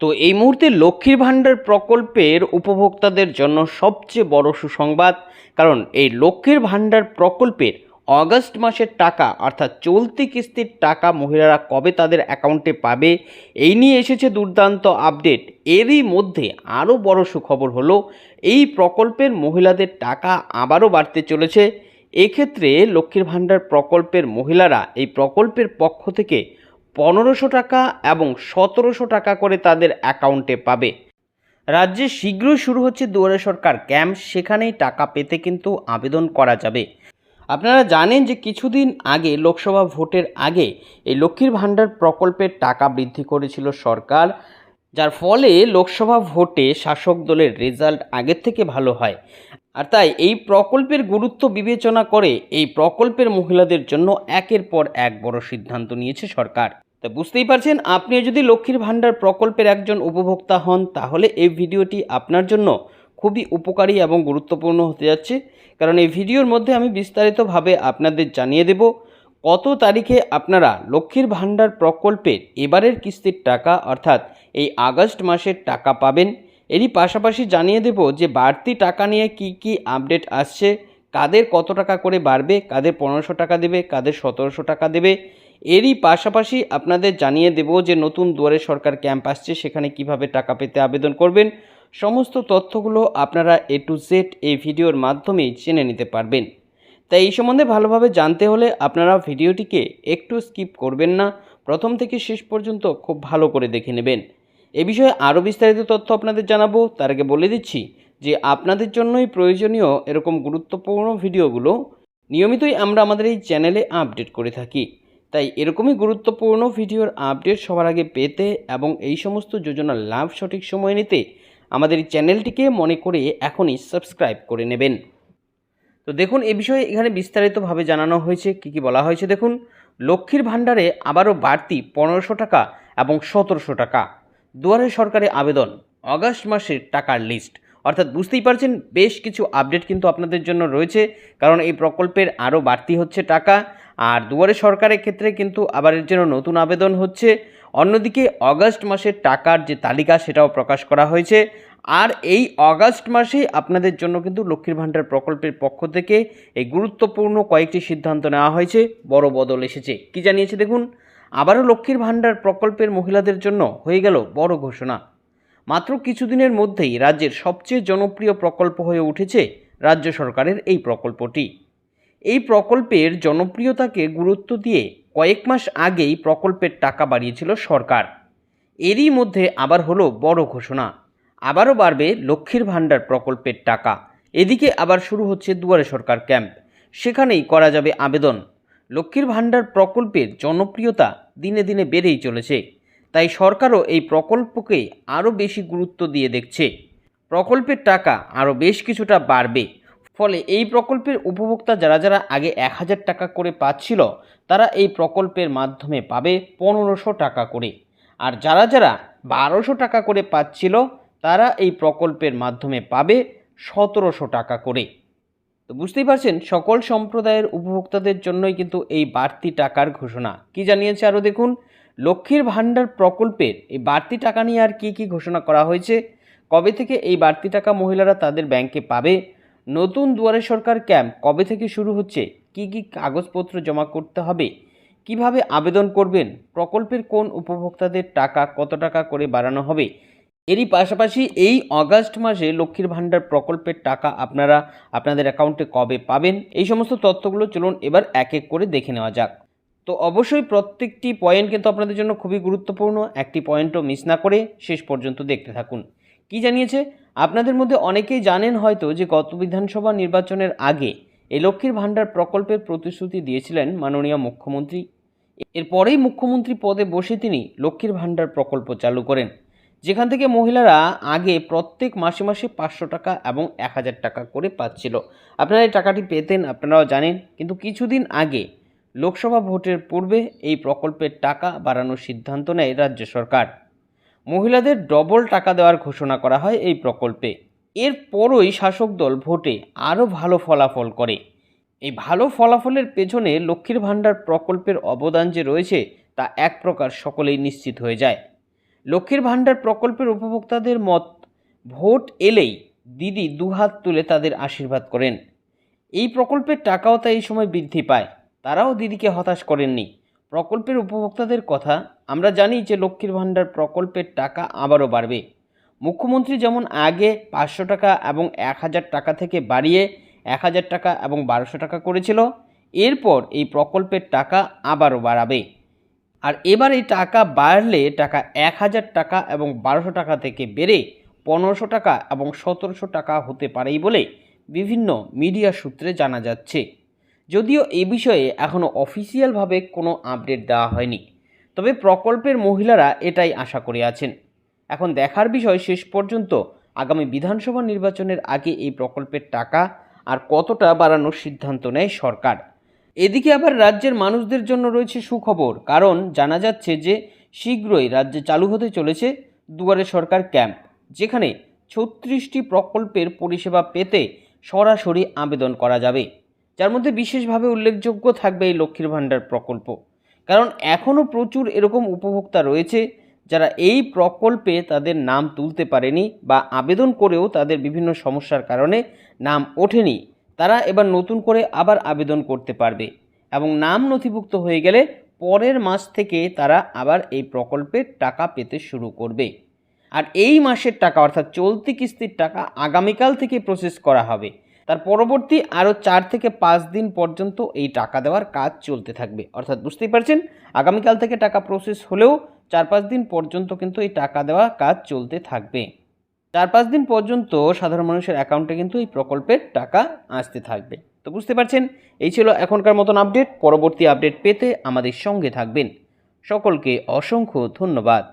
তো এই মুহূর্তে লক্ষ্মীর ভাণ্ডার প্রকল্পের উপভোক্তাদের জন্য সবচেয়ে বড় সুসংবাদ, কারণ এই লক্ষ্মীর ভাণ্ডার প্রকল্পের অগস্ট মাসের টাকা, অর্থাৎ চলতি কিস্তির টাকা মহিলারা কবে তাদের অ্যাকাউন্টে পাবে, এই নিয়ে এসেছে দুর্দান্ত আপডেট। এরই মধ্যে আরও বড় সুখবর হলো, এই প্রকল্পের মহিলাদের টাকা আবারও বাড়তে চলেছে। এক্ষেত্রে লক্ষ্মীর ভাণ্ডার প্রকল্পের মহিলারা এই প্রকল্পের পক্ষ থেকে পনেরোশো টাকা এবং সতেরোশো টাকা করে তাদের অ্যাকাউন্টে পাবে। রাজ্যে শীঘ্রই শুরু হচ্ছে দুয়ারে সরকার ক্যাম্প, সেখানেই টাকা পেতে কিন্তু আবেদন করা যাবে। আপনারা জানেন যে কিছুদিন আগে, লোকসভা ভোটের আগে এই লক্ষ্মীর ভাণ্ডার প্রকল্পের টাকা বৃদ্ধি করেছিল সরকার, যার ফলে লোকসভা ভোটে শাসক দলের রেজাল্ট আগের থেকে ভালো হয়। আর তাই এই প্রকল্পের গুরুত্ব বিবেচনা করে এই প্রকল্পের মহিলাদের জন্য একের পর এক বড় সিদ্ধান্ত নিয়েছে সরকার। তা বুঝতেই পারছেন, আপনিও যদি লক্ষ্মীর ভাণ্ডার প্রকল্পের একজন উপভোক্তা হন, তাহলে এই ভিডিওটি আপনার জন্য খুবই উপকারী এবং গুরুত্বপূর্ণ হতে যাচ্ছে। কারণ এই ভিডিওর মধ্যে আমি বিস্তারিতভাবে আপনাদের জানিয়ে দেব কত তারিখে আপনারা লক্ষ্মীর ভাণ্ডার প্রকল্পের এবারের কিস্তির টাকা, অর্থাৎ এই আগস্ট মাসের টাকা পাবেন। এরই পাশাপাশি জানিয়ে দেব যে বাড়তি টাকা নিয়ে কি কি আপডেট আসছে, কাদের কত টাকা করে বাড়বে, কাদের পনেরোশো টাকা দেবে, কাদের সতেরোশো টাকা দেবে। এরই পাশাপাশি আপনাদের জানিয়ে দেব যে নতুন দুয়ারে সরকার ক্যাম্প আসছে, সেখানে কীভাবে টাকা পেতে আবেদন করবেন। সমস্ত তথ্যগুলো আপনারা এ টু জেড এই ভিডিওর মাধ্যমেই জেনে নিতে পারবেন। তাই এই সম্বন্ধে ভালোভাবে জানতে হলে আপনারা ভিডিওটিকে একটু স্কিপ করবেন না। প্রথম থেকে শেষ পর্যন্ত খুব ভালো করে দেখে নেবেন। এ বিষয়ে আরও বিস্তারিত তথ্য আপনাদের জানাব। তার আগে বলে দিচ্ছি যে আপনাদের জন্যই প্রয়োজনীয় এরকম গুরুত্বপূর্ণ ভিডিওগুলো নিয়মিতই আমরা আমাদের এই চ্যানেলে আপডেট করে থাকি। তাই এরকমই গুরুত্বপূর্ণ ভিডিওর আপডেট সবার আগে পেতে এবং এই সমস্ত যোজনার লাভ সঠিক সময় নিতে আমাদের এই চ্যানেলটিকে মনে করে এখনই সাবস্ক্রাইব করে নেবেন। তো দেখুন, এ বিষয়ে এখানে বিস্তারিতভাবে জানানো হয়েছে, কি কি বলা হয়েছে দেখুন। লক্ষ্মীর ভাণ্ডারে আবারও বাড়তি পনেরোশো টাকা এবং সতেরোশো টাকা। দুয়ারে সরকারে আবেদন, অগাস্ট মাসের টাকার লিস্ট অর্থাৎ বুঝতেই পারছেন, বেশ কিছু আপডেট কিন্তু আপনাদের জন্য রয়েছে, কারণ এই প্রকল্পের আরও বাড়তি হচ্ছে টাকা। আর দুয়ারে সরকারের ক্ষেত্রে কিন্তু আবার এর জন্য নতুন আবেদন হচ্ছে। অন্যদিকে অগাস্ট মাসের টাকার যে তালিকা, সেটাও প্রকাশ করা হয়েছে। আর এই অগাস্ট মাসে আপনাদের জন্য কিন্তু লক্ষ্মীর ভাণ্ডার প্রকল্পের পক্ষ থেকে এই গুরুত্বপূর্ণ কয়েকটি সিদ্ধান্ত নেওয়া হয়েছে। বড় বদল এসেছে। কি জানিয়েছে দেখুন? আবারও লক্ষ্মীর ভাণ্ডার প্রকল্পের মহিলাদের জন্য হয়ে গেল বড় ঘোষণা। মাত্র কিছুদিনের মধ্যেই রাজ্যের সবচেয়ে জনপ্রিয় প্রকল্প হয়ে উঠেছে রাজ্য সরকারের এই প্রকল্পটি। এই প্রকল্পের জনপ্রিয়তাকে গুরুত্ব দিয়ে কয়েক মাস আগেই প্রকল্পের টাকা বাড়িয়েছিল সরকার। এরই মধ্যে আবার হলো বড় ঘোষণা। আবারও বাড়বে লক্ষ্মীর ভাণ্ডার প্রকল্পের টাকা। এদিকে আবার শুরু হচ্ছে দুয়ারে সরকার ক্যাম্প। সেখানেই করা যাবে আবেদন। লক্ষ্মীর ভাণ্ডার প্রকল্পের জনপ্রিয়তা দিনে দিনে বেড়েই চলেছে। তাই সরকারও এই প্রকল্পকে আরও বেশি গুরুত্ব দিয়ে দেখছে। প্রকল্পের টাকা আরও বেশ কিছুটা বাড়বে। ফলে এই প্রকল্পের উপভোক্তা যারা যারা আগে এক হাজার টাকা করে পাচ্ছিল, তারা এই প্রকল্পের মাধ্যমে পাবে পনেরোশো টাকা করে। আর যারা যারা বারোশো টাকা করে পাচ্ছিল, তারা এই প্রকল্পের মাধ্যমে পাবে সতেরোশো টাকা করে। তো বুঝতেই পারছেন, সকল সম্প্রদায়ের উপভোক্তাদের জন্যই কিন্তু এই বাড়তি টাকার ঘোষণা। কি জানিয়েছে আরও দেখুন, লক্ষ্মীর ভাণ্ডার প্রকল্পের এই বাড়তি টাকা নিয়ে আর কি কি ঘোষণা করা হয়েছে, কবে থেকে এই বাড়তি টাকা মহিলারা তাদের ব্যাংকে পাবে, নতুন দুয়ারে সরকার ক্যাম্প কবে থেকে শুরু হচ্ছে, কি কি কাগজপত্র জমা করতে হবে, কীভাবে আবেদন করবেন, প্রকল্পের কোন উপভোক্তাদের টাকা কত টাকা করে বাড়ানো হবে এরই পাশাপাশি এই অগাস্ট মাসে লক্ষ্মীর ভাণ্ডার প্রকল্পের টাকা আপনারা আপনাদের অ্যাকাউন্টে কবে পাবেন? এই সমস্ত তথ্যগুলো চলুন এবার এক এক করে দেখে নেওয়া যাক। তো অবশ্যই প্রত্যেকটি পয়েন্ট কিন্তু আপনাদের জন্য খুবই গুরুত্বপূর্ণ। একটি পয়েন্টও মিস না করে শেষ পর্যন্ত দেখতে থাকুন। কি জানিয়েছে? আপনাদের মধ্যে অনেকেই জানেন হয়তো যে গত বিধানসভা নির্বাচনের আগে এই লক্ষ্মীর ভাণ্ডার প্রকল্পের প্রতিশ্রুতি দিয়েছিলেন মাননীয় মুখ্যমন্ত্রী। এরপরেই মুখ্যমন্ত্রী পদে বসে তিনি লক্ষ্মীর ভাণ্ডার প্রকল্প চালু করেন। যেখান থেকে মহিলারা আগে প্রত্যেক মাসে মাসে পাঁচশো টাকা এবং এক হাজার টাকা করে পাচ্ছিল। আপনারা এই টাকাটি পেতেন, আপনারাও জানেন, কিন্তু কিছুদিন আগে লোকসভা ভোটের পূর্বে এই প্রকল্পের টাকা বাড়ানোর সিদ্ধান্ত নেয় রাজ্য সরকার। মহিলাদের ডবল টাকা দেওয়ার ঘোষণা করা হয় এই প্রকল্পে। এরপরই শাসক দল ভোটে আরও ভালো ফলাফল করে। এই ভালো ফলাফলের পেছনে লক্ষ্মীর ভাণ্ডার প্রকল্পের অবদান যে রয়েছে, তা এক প্রকার সকলেই নিশ্চিত হয়ে যায়। লক্ষ্মীর ভাণ্ডার প্রকল্পের উপভোক্তাদের মত, ভোট এলেই দিদি দুহাত তুলে তাদের আশীর্বাদ করেন। এই প্রকল্পের টাকাও তাই এই সময় বৃদ্ধি পায়। তারাও দিদিকে হতাশ করেননি। প্রকল্পের উপভোক্তাদের কথা আমরা জানি যে লক্ষ্মীর ভাণ্ডার প্রকল্পের টাকা আবারও বাড়বে। মুখ্যমন্ত্রী যেমন আগে পাঁচশো টাকা এবং এক হাজার টাকা থেকে বাড়িয়ে এক হাজার টাকা এবং বারোশো টাকা করেছিল, এরপর এই প্রকল্পের টাকা আবারও বাড়াবে। আর এবার এই টাকা বাড়লে টাকা এক হাজার টাকা এবং বারোশো টাকা থেকে বেড়ে পনেরোশো টাকা এবং সতেরোশো টাকা হতে পারেই বলে বিভিন্ন মিডিয়া সূত্রে জানা যাচ্ছে। যদিও এ বিষয়ে এখনও অফিসিয়ালভাবে কোনো আপডেট দেওয়া হয়নি, তবে প্রকল্পের মহিলারা এটাই আশা করে আছেন। এখন দেখার বিষয় শেষ পর্যন্ত আগামী বিধানসভা নির্বাচনের আগে এই প্রকল্পের টাকা আর কতটা বাড়ানোর সিদ্ধান্ত নেয় সরকার। এদিকে আবার রাজ্যের মানুষদের জন্য রয়েছে সুখবর, কারণ জানা যাচ্ছে যে শীঘ্রই রাজ্যে চালু হতে চলেছে দুয়ারে সরকার ক্যাম্প, যেখানে ছত্রিশটি প্রকল্পের পরিষেবা পেতে সরাসরি আবেদন করা যাবে। যার মধ্যে বিশেষভাবে উল্লেখযোগ্য থাকবে এই লক্ষ্মীর ভাণ্ডার প্রকল্প। কারণ এখনও প্রচুর এরকম উপভোক্তা রয়েছে যারা এই প্রকল্পে তাদের নাম তুলতে পারেনি বা আবেদন করেও তাদের বিভিন্ন সমস্যার কারণে নাম ওঠেনি। তারা এবার নতুন করে আবার আবেদন করতে পারবে এবং নাম নথিভুক্ত হয়ে গেলে পরের মাস থেকে তারা আবার এই প্রকল্পের টাকা পেতে শুরু করবে। আর এই মাসের টাকা, অর্থাৎ চলতি কিস্তির টাকা, আগামীকাল থেকে প্রসেস করা হবে। তার পরবর্তী আরও চার থেকে পাঁচ দিন পর্যন্ত এই টাকা দেওয়ার কাজ চলতে থাকবে। অর্থাৎ বুঝতেই পারছেন, আগামীকাল থেকে টাকা প্রসেস হলেও চার পাঁচ দিন পর্যন্ত কিন্তু এই টাকা দেওয়া কাজ চলতে থাকবে। চার পাঁচ দিন পর্যন্ত সাধারণ মানুষের অ্যাকাউন্টে কিন্তু এই প্রকল্পের টাকা আসতে থাকবে। তো বুঝতে পারছেন? এই ছিল এখনকার মতন আপডেট পরবর্তী আপডেট পেতে আমাদের সঙ্গে থাকবেন। সকলকে অসংখ্য ধন্যবাদ।